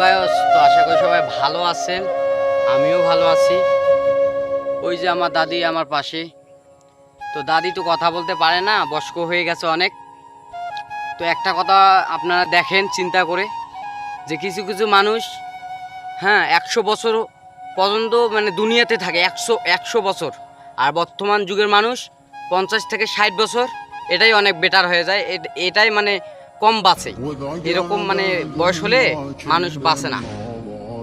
বায়স তো আশা করি সবাই ভালো আছেন, আমিও ভালো আছি। ওই যে আমার দাদি আমার পাশে। তো দাদি তো কথা বলতে পারে না, বয়স্ক হয়ে গেছে অনেক। তো একটা কথা আপনারা দেখেন, চিন্তা করে, যে কিছু কিছু মানুষ হ্যাঁ একশো বছর পর্যন্ত মানে দুনিয়াতে থাকে, একশো একশো বছর। আর বর্তমান যুগের মানুষ পঞ্চাশ থেকে ষাট বছর, এটাই অনেক বেটার হয়ে যায়। এটাই মানে কম বাঁচে। এরকম মানে বয়স হলে মানুষ বাঁচে না।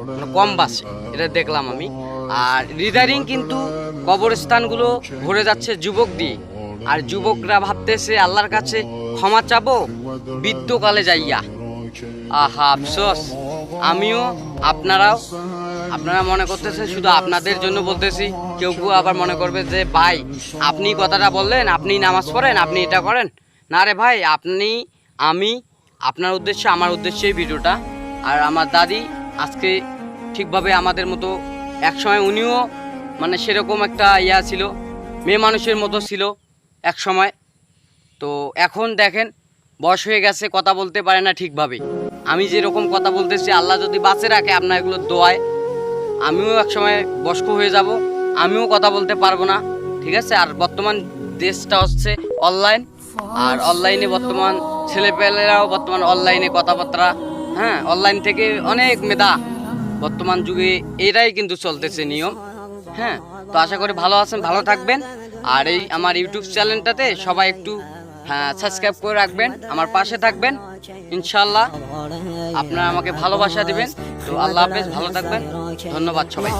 মানে কম বাঁচে, এটা দেখলাম আমি। আর রিদারিং কিন্তু কবরস্থানগুলো ভরে যাচ্ছে যুবক দিয়ে। আর যুবকরা ভাবতেছে, আল্লাহর কাছে ক্ষমা চাবো? বৃদ্ধকালে যাইয়া। আহা, আফসোস। আমিও, আপনারাও। আপনারা মনে করতেছেন শুধু আপনাদের জন্য বলতেছি। কেউ কেউ আবার মনে করবে যে, ভাই, আপনি কথাটা বললেন, আপনি নামাজ পড়েন, আপনি এটা করেন। না রে ভাই, আপনি আমি, আপনার উদ্দেশ্যে, আমার উদ্দেশ্যে এই ভিডিওটা। আর আমার দাদি আজকে ঠিকভাবে আমাদের মতো একসময় উনিও মানে সেরকম একটা ইয়া ছিল, মেয়ে মানুষের মতো ছিল এক সময় তো এখন দেখেন, বয়স হয়ে গেছে, কথা বলতে পারে না ঠিকভাবে। আমি যেরকম কথা বলতেছি, আল্লাহ যদি বাঁচে রাখে, আপনার এগুলো দোয়ায়। আমিও একসময় বয়স্ক হয়ে যাব, আমিও কথা বলতে পারব না, ঠিক আছে? আর বর্তমান দেশটা হচ্ছে অনলাইন আর অনলাইনে বর্তমান ছেলেপেলেরাও বর্তমান অনলাইনে কথাবার্তা হ্যাঁ অনলাইন থেকে অনেক মেধা বর্তমান যুগে এটাই কিন্তু চলতেছে নিয়ম হ্যাঁ তো আশা করি ভালো আছেন, ভালো থাকবেন। আর এই আমার ইউটিউব চ্যানেলটাতে সবাই একটু হ্যাঁ সাবস্ক্রাইব করে রাখবেন, আমার পাশে থাকবেন ইনশাল্লাহ আপনারা আমাকে ভালোবাসা দিবেন, তো আল্লাহ হাফেজ, ভালো থাকবেন, ধন্যবাদ সবাই